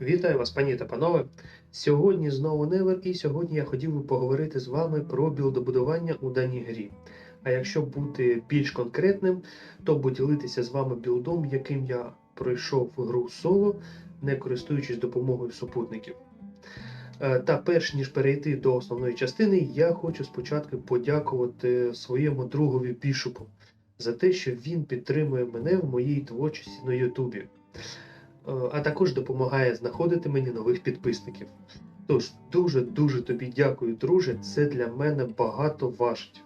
Вітаю вас, пані та панове. Сьогодні знову Невер, і сьогодні я хотів би поговорити з вами про білдобудування у даній грі. А якщо бути більш конкретним, то поділитися з вами білдом, яким я пройшов гру соло, не користуючись допомогою супутників. Е, Та перш ніж перейти до основної частини, я хочу спочатку подякувати своєму другові Бішопу за те, що він підтримує мене в моїй творчості на Ютубі а також допомагає знаходити мені нових підписників. Тож дуже-дуже тобі дякую, друже. Це для мене багато важить.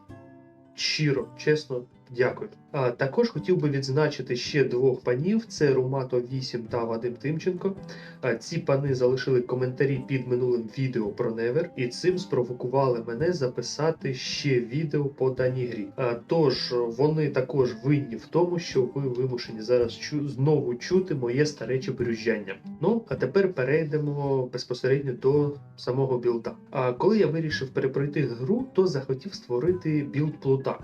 Щиро, чесно, дякую. А також хотів би відзначити ще двох панів: це Румато 8 та Вадим Тимченко. А ці пани залишили коментарі під минулим відео про Невер, і цим спровокували мене записати ще відео по даній грі. А тож вони також винні в тому, що ви вимушені зараз чу- знову чути моє старече брюзжання. Ну а тепер перейдемо безпосередньо до самого білда. А коли я вирішив перепройти гру, то захотів створити білд плута.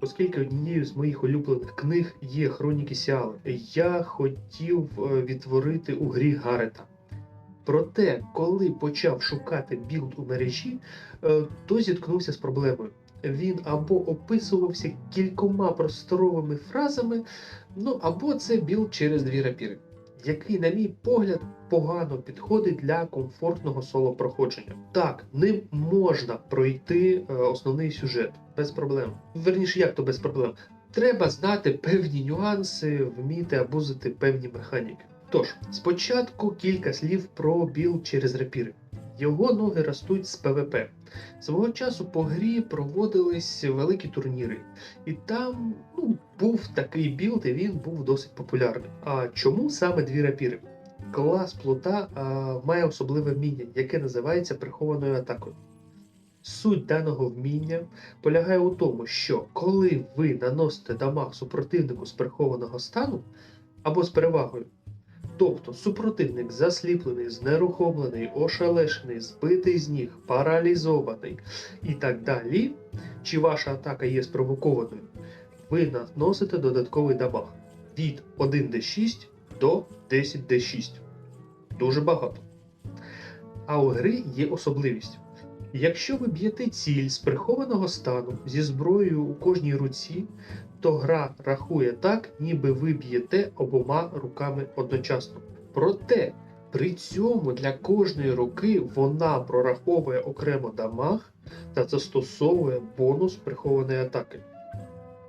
Оскільки однією з моїх улюблених книг є Хроніки Сіали, я хотів е, відтворити у грі Гарета. Проте, коли почав шукати білд у мережі, е, то зіткнувся з проблемою. Він або описувався кількома просторовими фразами, ну або це білд через дві рапіри, який, на мій погляд, погано підходить для комфортного соло-проходження. Так, ним можна пройти е, основний сюжет без проблем. Верніше, як то без проблем? Треба знати певні нюанси, вміти абузити певні механіки. Тож, спочатку кілька слів про біл через рапіри. Його ноги ростуть з ПВП. Свого часу по грі проводились великі турніри, і там ну, був такий білд, і він був досить популярний. А чому саме дві рапіри? Клас плота а, має особливе вміння, яке називається прихованою атакою. Суть даного вміння полягає у тому, що коли ви наносите дамаг супротивнику з прихованого стану або з перевагою, тобто супротивник засліплений, знерухомлений, ошелешений, збитий з ніг, паралізований і так далі, чи ваша атака є спровокованою, ви наносите додатковий дамаг від 1d6 до 10d6. Дуже багато. А у гри є особливість. Якщо ви б'єте ціль з прихованого стану зі зброєю у кожній руці, то гра рахує так, ніби ви б'єте обома руками одночасно. Проте при цьому для кожної руки вона прораховує окремо дамаг та застосовує бонус прихованої атаки.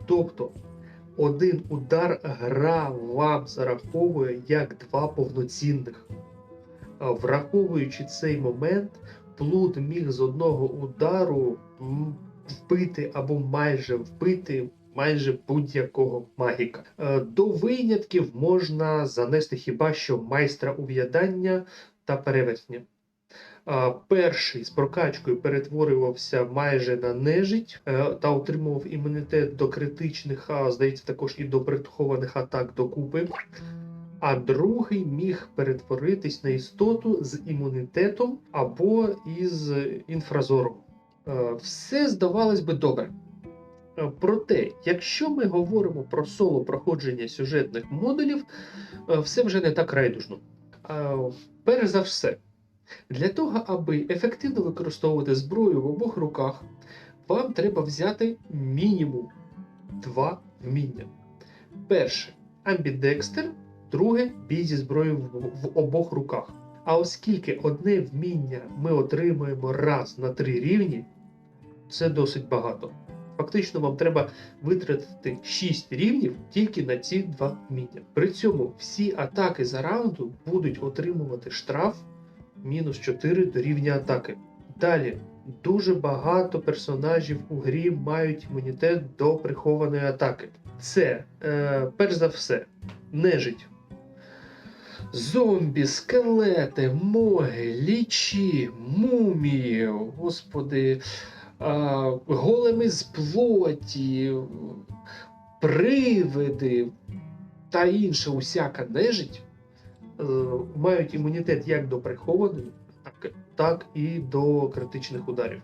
Тобто один удар гра вам зараховує як два повноцінних. Враховуючи цей момент, плут міг з одного удару вбити або майже вбити майже будь-якого магіка. Е, До винятків можна занести хіба що майстра ув'ядання та перевертня. Е, Перший з прокачкою перетворювався майже на нежить е, та отримував імунітет до критичних, а здається, також і до прихованих атак докупи. А другий міг перетворитись на істоту з імунітетом або із інфразором. Все здавалось би добре. Е, Проте, якщо ми говоримо про соло проходження сюжетних модулів, е, все вже не так райдужно. Е, Перш за все, для того, аби ефективно використовувати зброю в обох руках, вам треба взяти мінімум два вміння. Перше амбідекстер, друге бій зі зброєю в, обох руках. А оскільки одне вміння ми отримуємо раз на три рівні, це досить багато. Фактично, вам треба витратити 6 рівнів тільки на ці два вміння. При цьому всі атаки за раунду будуть отримувати штраф мінус 4 до рівня атаки. Далі дуже багато персонажів у грі мають імунітет до прихованої атаки. Це, е, перш за все, нежить. Зомбі, скелети, моги, лічі, мумії, господи, а, големи з плоті, привиди та інша усяка нежить е, мають імунітет як до прихованої, так, і до критичних ударів.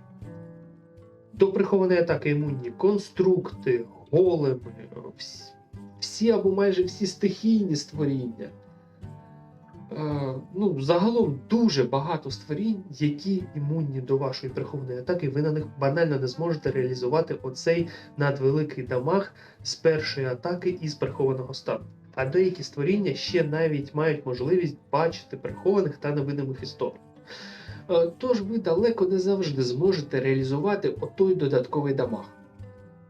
До прихованої атаки імунні конструкти, големи, всі, всі або майже всі стихійні створіння. Е, ну, загалом дуже багато створінь, які імунні до вашої прихованої атаки, ви на них банально не зможете реалізувати оцей надвеликий дамаг з першої атаки із прихованого стану. А деякі створіння ще навіть мають можливість бачити прихованих та невидимих істот. Е, Тож ви далеко не завжди зможете реалізувати отой додатковий дамаг.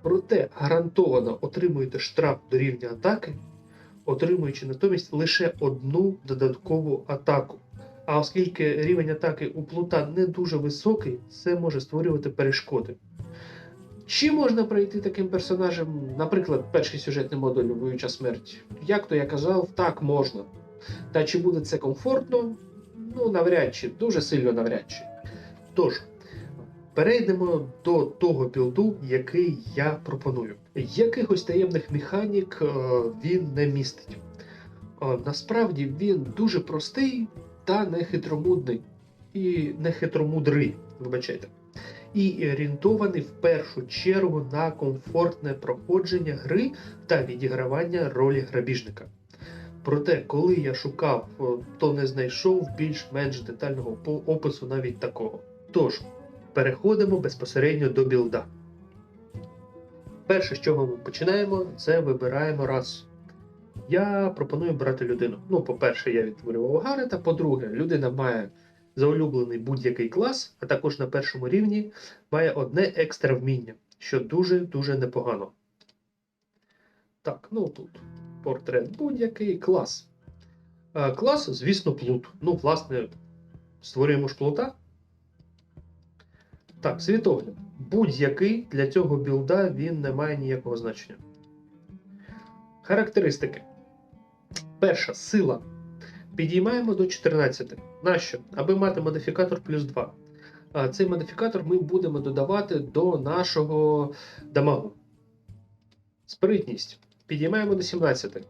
Проте гарантовано отримуєте штраф до рівня атаки, отримуючи натомість лише одну додаткову атаку. А оскільки рівень атаки у плута не дуже високий, це може створювати перешкоди. Чи можна пройти таким персонажем, наприклад, перший сюжетний модуль Воюча смерть? Як то я казав, так можна. Та чи буде це комфортно? Ну, навряд чи, дуже сильно навряд чи. Тож, перейдемо до того білду, який я пропоную. Якихось таємних механік е, він не містить. Е, Насправді він дуже простий та не хитромудний. І не хитромудрий, вибачайте. І орієнтований в першу чергу на комфортне проходження гри та відігравання ролі грабіжника. Проте, коли я шукав, е, то не знайшов більш-менш детального опису навіть такого. Тож, переходимо безпосередньо до білда. Перше, з чого ми починаємо, це вибираємо расу. Я пропоную брати людину. Ну, по-перше, я відтворював Гарета. По-друге, людина має заулюблений будь-який клас, а також на першому рівні має одне екстра вміння, що дуже-дуже непогано. Так, ну тут портрет будь-який клас. Е, Клас, звісно, плут. Ну, власне, створюємо ж плута. Так, світогляд. Будь-який для цього білда він не має ніякого значення. Характеристики. Перша сила. Підіймаємо до 14. Нащо? Аби мати модифікатор плюс 2. А Цей модифікатор ми будемо додавати до нашого дамагу. Спритність. Підіймаємо до 17.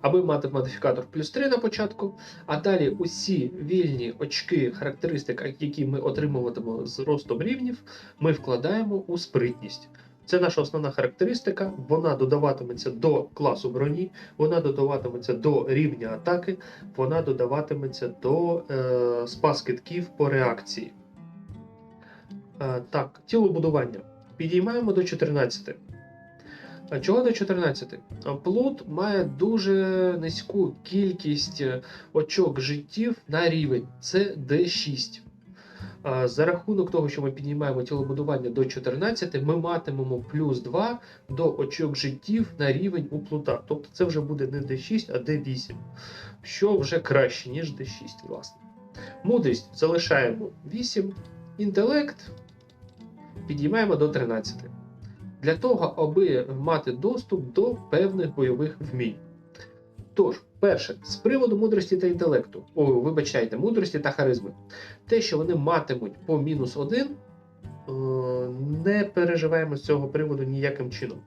Аби мати модифікатор плюс 3 на початку, а далі усі вільні очки характеристик, які ми отримуватимемо з ростом рівнів, ми вкладаємо у спритність. Це наша основна характеристика. Вона додаватиметься до класу броні, вона додаватиметься до рівня атаки, вона додаватиметься до е, спас китків по реакції. Е, так, тілобудування. Підіймаємо до 14. А чого до 14? А Плут має дуже низьку кількість е, очок життів на рівень. Це D6. За рахунок того, що ми піднімаємо тілобудування до 14, ми матимемо плюс 2 до очок життів на рівень у плута. Тобто це вже буде не D6, а D8, що вже краще, ніж D6, власне. Мудрість залишаємо 8. Інтелект підіймаємо до 13. Для того, аби мати доступ до певних бойових вмінь. Тож, перше, з приводу мудрості та інтелекту, о, вибачайте, мудрості та харизми, те, що вони матимуть по мінус 1, е, не переживаємо з цього приводу ніяким чином.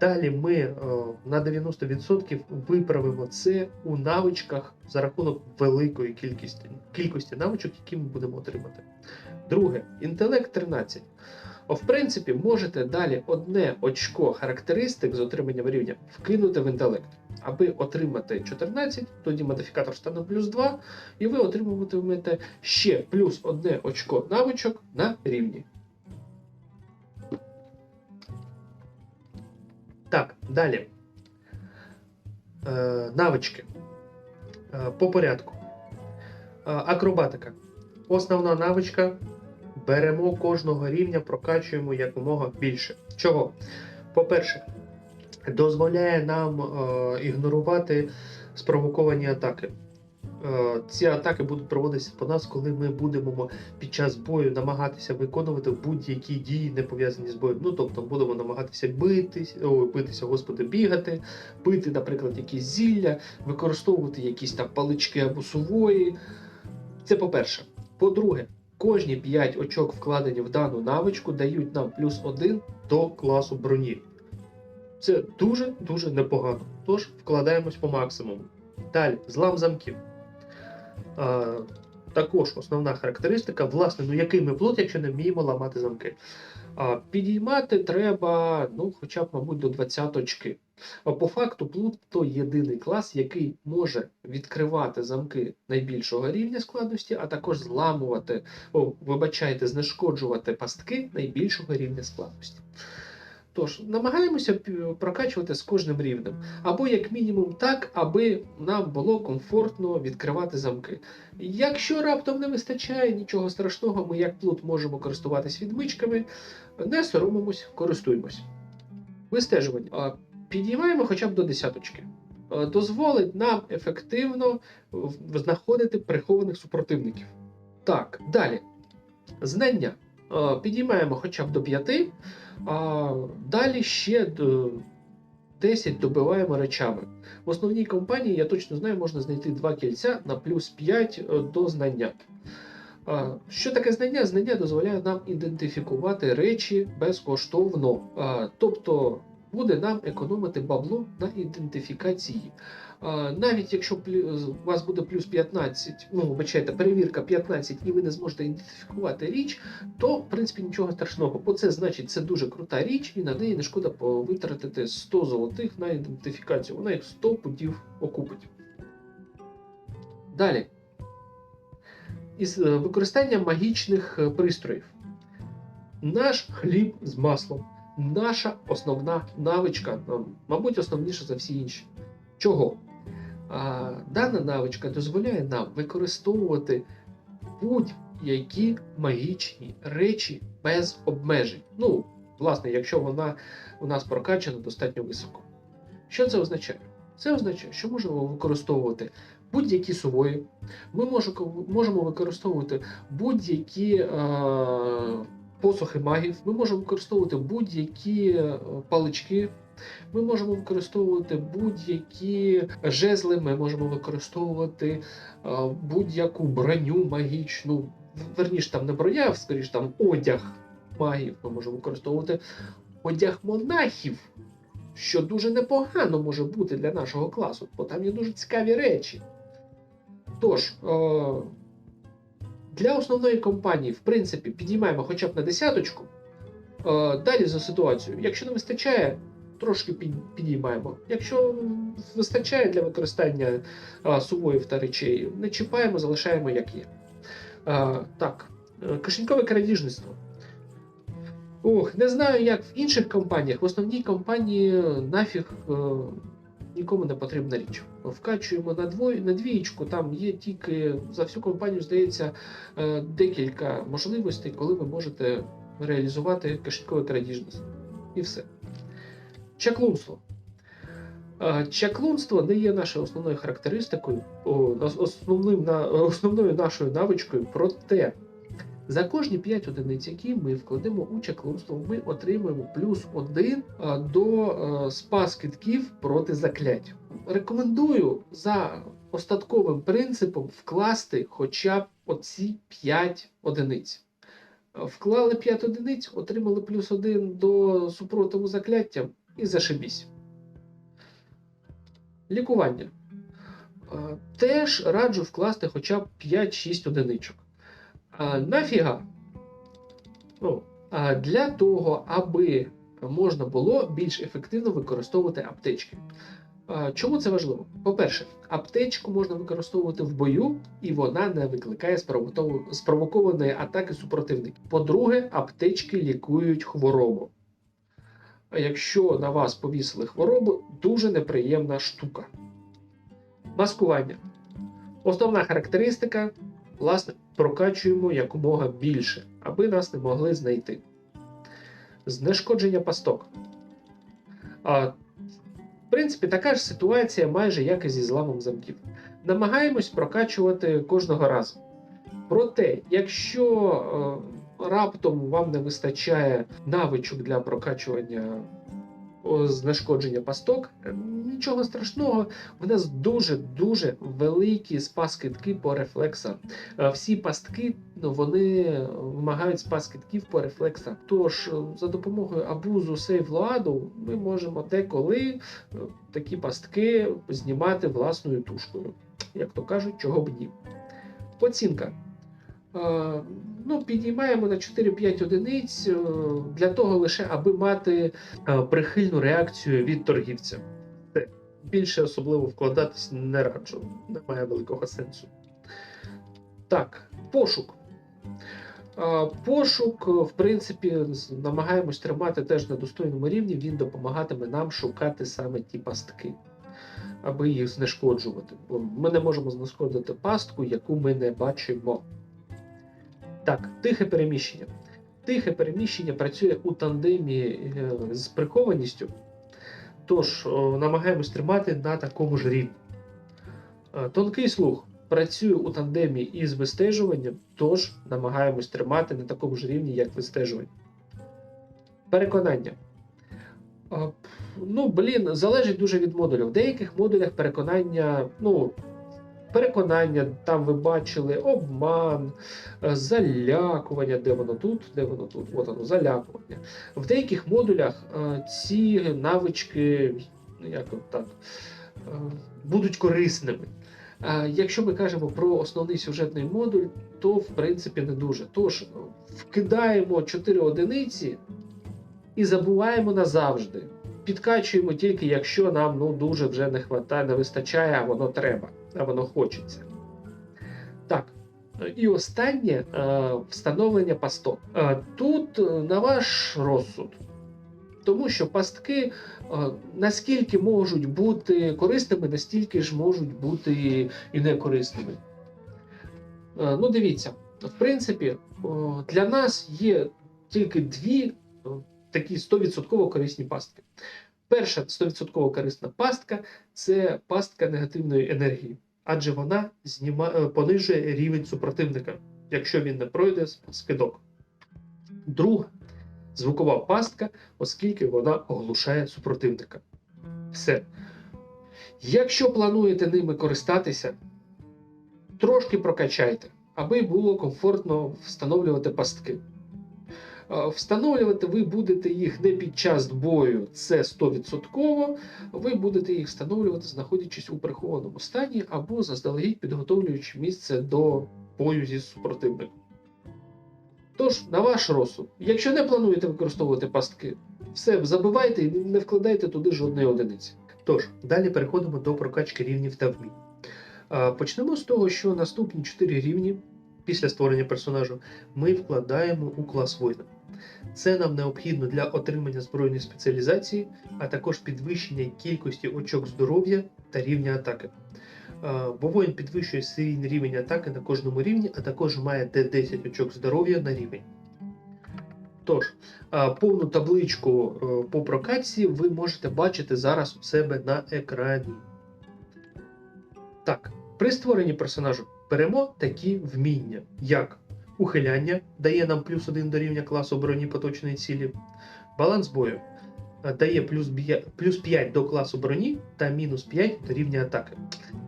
Далі ми е, на 90% виправимо це у навичках за рахунок великої кількості, кількості навичок, які ми будемо отримати. Друге, інтелект 13. В принципі, можете далі одне очко характеристик з отриманням рівня вкинути в інтелект. Аби отримати 14, тоді модифікатор стане плюс 2, і ви отримуватимете ще плюс одне очко навичок на рівні. Так, далі. Е, навички. Е, по порядку. Е, акробатика. Основна навичка. Беремо кожного рівня, прокачуємо якомога більше. Чого? По-перше, дозволяє нам е, ігнорувати спровоковані атаки. Е, ці атаки будуть проводитися по нас, коли ми будемо під час бою намагатися виконувати будь-які дії, не пов'язані з боєм. Ну тобто будемо намагатися битись, о, битися, господи, бігати, пити, наприклад, якісь зілля, використовувати якісь там палички або сувої. Це по-перше. По-друге, кожні 5 очок, вкладені в дану навичку, дають нам плюс 1 до класу броні. Це дуже-дуже непогано. Тож вкладаємось по максимуму. Далі, злам замків. А, також основна характеристика, власне, ну який ми плод, якщо не вміємо ламати замки. Підіймати треба, ну, хоча б, мабуть, до 20 очки. А по факту, плут то єдиний клас, який може відкривати замки найбільшого рівня складності, а також зламувати, о, вибачайте, знешкоджувати пастки найбільшого рівня складності. Тож, намагаємося прокачувати з кожним рівнем. Або як мінімум так, аби нам було комфортно відкривати замки. Якщо раптом не вистачає нічого страшного, ми як плут можемо користуватись відмичками, не соромимось, користуємось. Вистежування. Підіймаємо хоча б до десяточки. Дозволить нам ефективно знаходити прихованих супротивників. Так, далі. Знання. А, Підіймаємо хоча б до 5, а далі ще 10 добиваємо речами. В основній компанії, я точно знаю, можна знайти два кільця на плюс 5 е, до знання. Що таке знання? Знання дозволяє нам ідентифікувати речі безкоштовно. Тобто буде нам економити бабло на ідентифікації. Навіть якщо у вас буде плюс 15, ну вибачайте, перевірка 15, і ви не зможете ідентифікувати річ, то в принципі нічого страшного. Бо це значить, це дуже крута річ, і на неї не шкода витратити 100 золотих на ідентифікацію. Вона їх 100 путів окупить. Далі. Із е, використання магічних е, пристроїв. Наш хліб з маслом. Наша основна навичка, мабуть, основніша за всі інші. Чого? А, дана навичка дозволяє нам використовувати будь-які магічні речі без обмежень. Ну, власне, якщо вона у нас прокачана достатньо високо. Що це означає? Це означає, що можемо використовувати будь-які сувої, ми можемо, використовувати будь-які е, посухи магів, ми можемо використовувати будь-які е, палички, ми можемо використовувати будь-які жезли, ми можемо використовувати е, будь-яку броню магічну. Верніше там не броня, а скоріш там одяг магів. Ми можемо використовувати одяг монахів, що дуже непогано може бути для нашого класу, бо там є дуже цікаві речі. Тож, е, для основної компанії, в принципі, підіймаємо хоча б на десяточку. Е, Далі за ситуацією. Якщо не вистачає, трошки підіймаємо. Якщо вистачає для використання сувоїв та речей, не чіпаємо, залишаємо як є. Е, Так, е, кишенькове крадіжництво. Ох, не знаю, як в інших компаніях. В основній компанії нафіг е, нікому не потрібна річ. Вкачуємо на двой, на двієчку, там є тільки за всю компанію, здається, е, декілька можливостей, коли ви можете реалізувати кишенькове крадіжництво. І все. Чаклунство. Чаклунство не є нашою основною характеристикою, основним, основною нашою навичкою, проте за кожні 5 одиниць, які ми вкладемо у чаклунство, ми отримуємо плюс 1 до спас китків проти заклять. Рекомендую за остатковим принципом вкласти хоча б оці 5 одиниць. Вклали 5 одиниць, отримали плюс 1 до супротиву закляттям і зашибісь. Лікування. Теж раджу вкласти хоча б 5-6 одиничок. А, нафіга? Ну, а, для того, аби можна було більш ефективно використовувати аптечки. Чому це важливо? По-перше, аптечку можна використовувати в бою, і вона не викликає спровокованої атаки супротивників. По-друге, аптечки лікують хворобу. Якщо на вас повісили хворобу, дуже неприємна штука. Маскування. Основна характеристика власне, прокачуємо якомога більше, аби нас не могли знайти. Знешкодження пасток. А, в принципі, така ж ситуація майже як і зі зламом замків. Намагаємось прокачувати кожного разу. Проте, якщо е, раптом вам не вистачає навичок для прокачування знешкодження пасток, е, нічого страшного, в нас дуже-дуже великі спас-китки по рефлексам. Е, Всі пастки ну, вони вимагають спас-китків по рефлексах. Тож, е, за допомогою абузу сейвладу ми можемо деколи такі пастки знімати власною тушкою. Як то кажуть, чого б ні. Оцінка. Ну, підіймаємо на 4-5 одиниць е, для того лише, аби мати е, прихильну реакцію від торгівця. Більше особливо вкладатись не раджу, немає великого сенсу. Так, пошук. Е, Пошук, в принципі, намагаємось тримати теж на достойному рівні. Він допомагатиме нам шукати саме ті пастки, аби їх знешкоджувати. Бо ми не можемо знешкодити пастку, яку ми не бачимо. Так, тихе переміщення. Тихе переміщення працює у тандемі е, з прихованістю, тож намагаємось тримати на такому ж рівні. Е, Тонкий слух працює у тандемі із вистежуванням, тож намагаємось тримати на такому ж рівні, як вистежування. Переконання. Ну, блін, залежить дуже від модулів. В деяких модулях переконання, ну, переконання, там ви бачили обман, е, залякування, де воно тут, де воно тут, от воно, залякування. В деяких модулях е, ці навички, ну, як так, е, будуть корисними. Якщо ми кажемо про основний сюжетний модуль, то в принципі не дуже. Тож вкидаємо 4 одиниці і забуваємо назавжди. Підкачуємо тільки, якщо нам ну, дуже вже не хватає, не вистачає, а воно треба, а воно хочеться. Так. І останнє е, встановлення пасток. Е, Тут е, на ваш розсуд. Тому що пастки наскільки можуть бути корисними, настільки ж можуть бути і некорисними. Ну, дивіться, в принципі, для нас є тільки дві такі 100% корисні пастки. Перша 100% корисна пастка це пастка негативної енергії, адже вона зніма... е, понижує рівень супротивника, якщо він не пройде скидок. Друга звукова пастка, оскільки вона оглушає супротивника. Все. Якщо плануєте ними користатися, трошки прокачайте, аби було комфортно встановлювати пастки. Е, Встановлювати ви будете їх не під час бою, це 100%. Ви будете їх встановлювати, знаходячись у прихованому стані або заздалегідь підготовлюючи місце до бою зі супротивником. Тож, на ваш розсуд, якщо не плануєте використовувати пастки, все забивайте і не вкладайте туди жодної одиниці. Тож, далі переходимо до прокачки рівнів та вмінь. Почнемо з того, що наступні 4 рівні після створення персонажу ми вкладаємо у клас воїна. Це нам необхідно для отримання збройної спеціалізації, а також підвищення кількості очок здоров'я та рівня атаки. Бо воїн підвищує свій рівень атаки на кожному рівні, а також має Д10 очок здоров'я на рівень. Тож, повну табличку е, по прокатці ви можете бачити зараз у себе на екрані. Так, при створенні персонажу беремо такі вміння, як ухиляння дає нам плюс 1 до рівня класу броні поточної цілі, баланс бою е, дає плюс, б'я- плюс 5 до класу броні та мінус 5 до рівня атаки.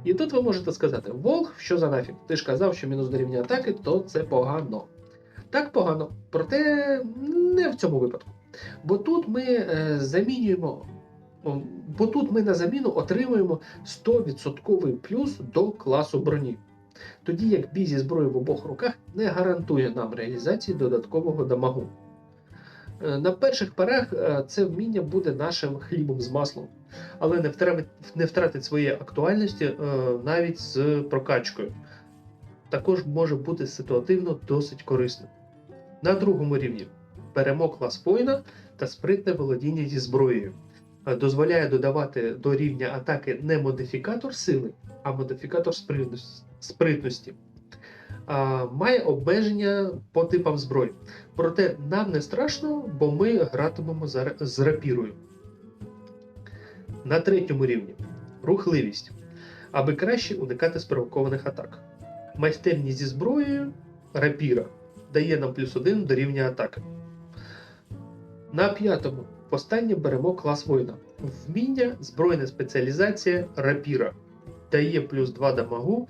І тут ви можете сказати: Волк, що за нафіг? Ти ж казав, що мінус до рівня атаки, то це погано. Так погано, проте не в цьому випадку. Бо тут ми е, замінюємо. Бо тут ми на заміну отримуємо 100% плюс до класу броні. Тоді як бій зі зброєю в обох руках не гарантує нам реалізації додаткового дамагу. Е, На перших порах е, це вміння буде нашим хлібом з маслом, але не втратить, не втратить своєї актуальності е, навіть з прокачкою. Також може бути ситуативно досить корисним. На другому рівні беремо клас воїна та спритне володіння зі зброєю. Дозволяє додавати до рівня атаки не модифікатор сили, а модифікатор спритності- спритності. Має обмеження по типам зброї. Проте нам не страшно, бо ми гратимемо з рапірою. На третьому рівні рухливість, аби краще уникати спровокованих атак. Майстерність зі зброєю рапіра дає нам плюс один до рівня атаки. На п'ятому останнє беремо клас воїна. Вміння, збройна спеціалізація рапіра дає плюс 2 дамагу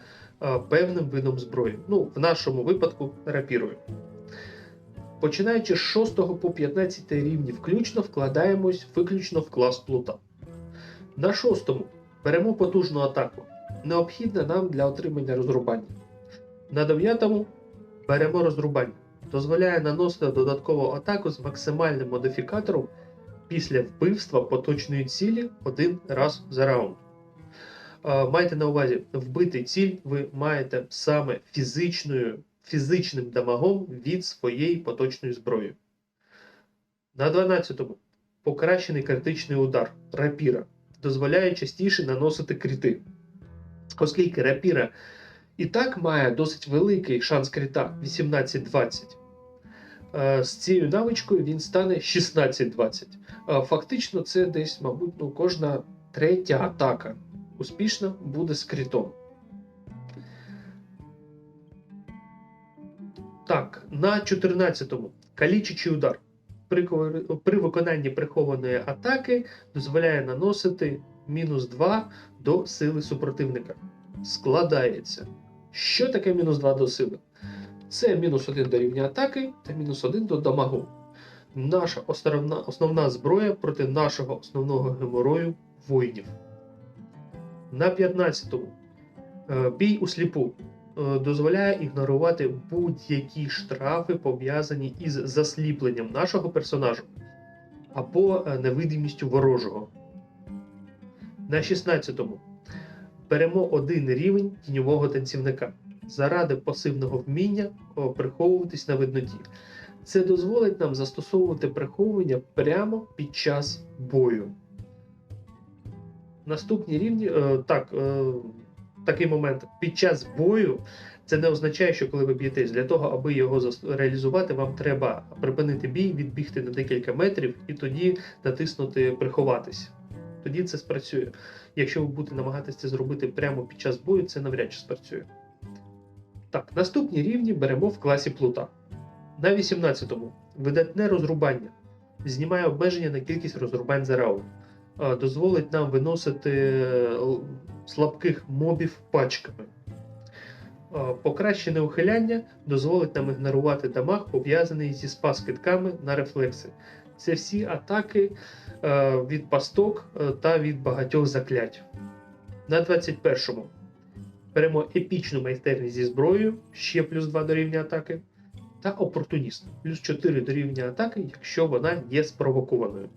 певним видом зброї. Ну, в нашому випадку рапірою. Починаючи з 6 по 15 рівні включно вкладаємось виключно в клас плута. На шостому беремо потужну атаку, необхідна нам для отримання розрубання. На 9 Беремо розрубання. Дозволяє наносити додаткову атаку з максимальним модифікатором після вбивства поточної цілі один раз за раунд. Майте на увазі, вбити ціль ви маєте саме фізичною, фізичним дамагом від своєї поточної зброї. На 12-му покращений критичний удар рапіра дозволяє частіше наносити крити. Оскільки рапіра і так має досить великий шанс крита 18-20. е, З цією навичкою він стане 16-20. Е, Фактично, це десь, мабуть, ну, кожна третя атака успішна буде з критом. Так, на 14-му калічичий удар. При, при виконанні прихованої атаки дозволяє наносити мінус 2 до сили супротивника. Складається. Що таке мінус 2 до сили? Це мінус 1 до рівня атаки та мінус 1 до дамагу. Наша основна, основна зброя проти нашого основного геморою воїнів. На 15-му е, бій у сліпу е, дозволяє ігнорувати будь-які штрафи, пов'язані із засліпленням нашого персонажа або е, невидимістю ворожого. На 16-му беремо один рівень тіньового танцівника заради пасивного вміння приховуватись на видноті. Це дозволить нам застосовувати приховування прямо під час бою. Наступні рівні, е, так, е, такий момент. Під час бою це не означає, що коли ви б'єтесь, для того, аби його реалізувати, вам треба припинити бій, відбігти на декілька метрів і тоді натиснути приховатись. Тоді це спрацює. Якщо ви будете намагатися це зробити прямо під час бою, це навряд чи спрацює. Так, наступні рівні беремо в класі плута. На 18-му видатне розрубання. Знімає обмеження на кількість розрубань за раунд. Дозволить нам виносити е, слабких мобів пачками. Покращене ухиляння дозволить нам ігнорувати дамаг, пов'язаний зі спас-китками на рефлекси. Це всі атаки е, від пасток е, та від багатьох заклять. На 21-му беремо епічну майстерність зі зброєю, ще плюс 2 до рівня атаки, та опортуніст, плюс 4 до рівня атаки, якщо вона є спровокованою.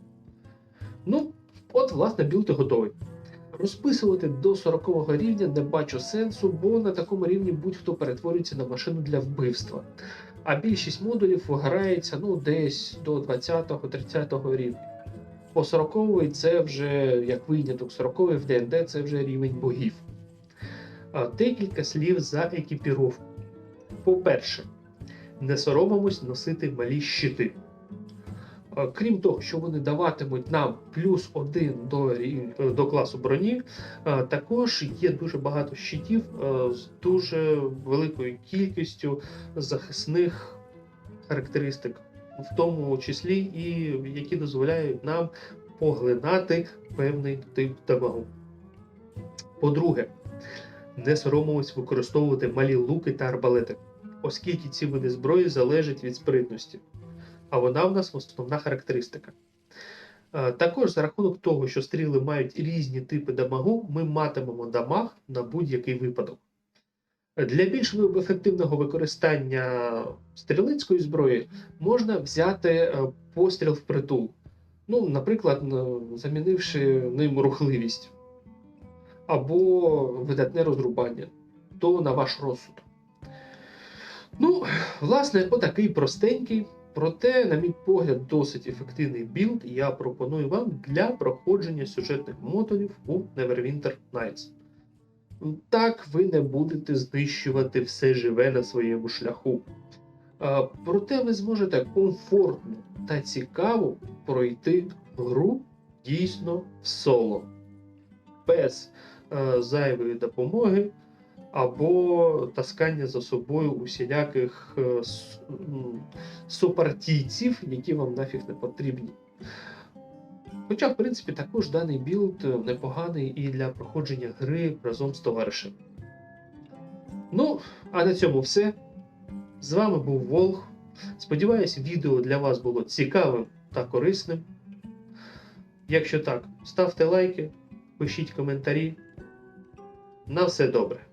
Ну, от, власне, білд і готовий. Розписувати до 40 рівня не бачу сенсу, бо на такому рівні будь-хто перетворюється на машину для вбивства. А більшість модулів грається ну, десь до 20-30 рівня. По 40 це вже як виняток 40 в ДНД це вже рівень богів. Декілька слів за екіпіровку. По-перше, не соромимось носити малі щити. А, Крім того, що вони даватимуть нам плюс один до, е, до класу броні, також є дуже багато щитів е, з дуже великою кількістю захисних характеристик, в тому числі і які дозволяють нам поглинати певний тип дамагу. По-друге, не соромимось використовувати малі луки та арбалети, оскільки ці види зброї залежать від спритності, а вона в нас основна характеристика. Е, Також за рахунок того, що стріли мають різні типи дамагу, ми матимемо дамаг на будь-який випадок. Для більш ефективного використання стрілецької зброї можна взяти е, постріл в притул. Ну, наприклад, замінивши ним рухливість або видатне розрубання, то на ваш розсуд. Ну, власне, отакий простенький, проте, на мій погляд, досить ефективний білд я пропоную вам для проходження сюжетних модулів у Neverwinter Nights. Так ви не будете знищувати все живе на своєму шляху. Проте ви зможете комфортно та цікаво пройти гру дійсно в соло, без е, зайвої допомоги або таскання за собою усіляких е, супартійців, які вам нафіг не потрібні. Хоча, в принципі, також даний білд е, непоганий і для проходження гри разом з товаришем. Ну, а на цьому все. З вами був Волг. Сподіваюсь, відео для вас було цікавим та корисним. Якщо так, ставте лайки, пишіть коментарі. На все добре.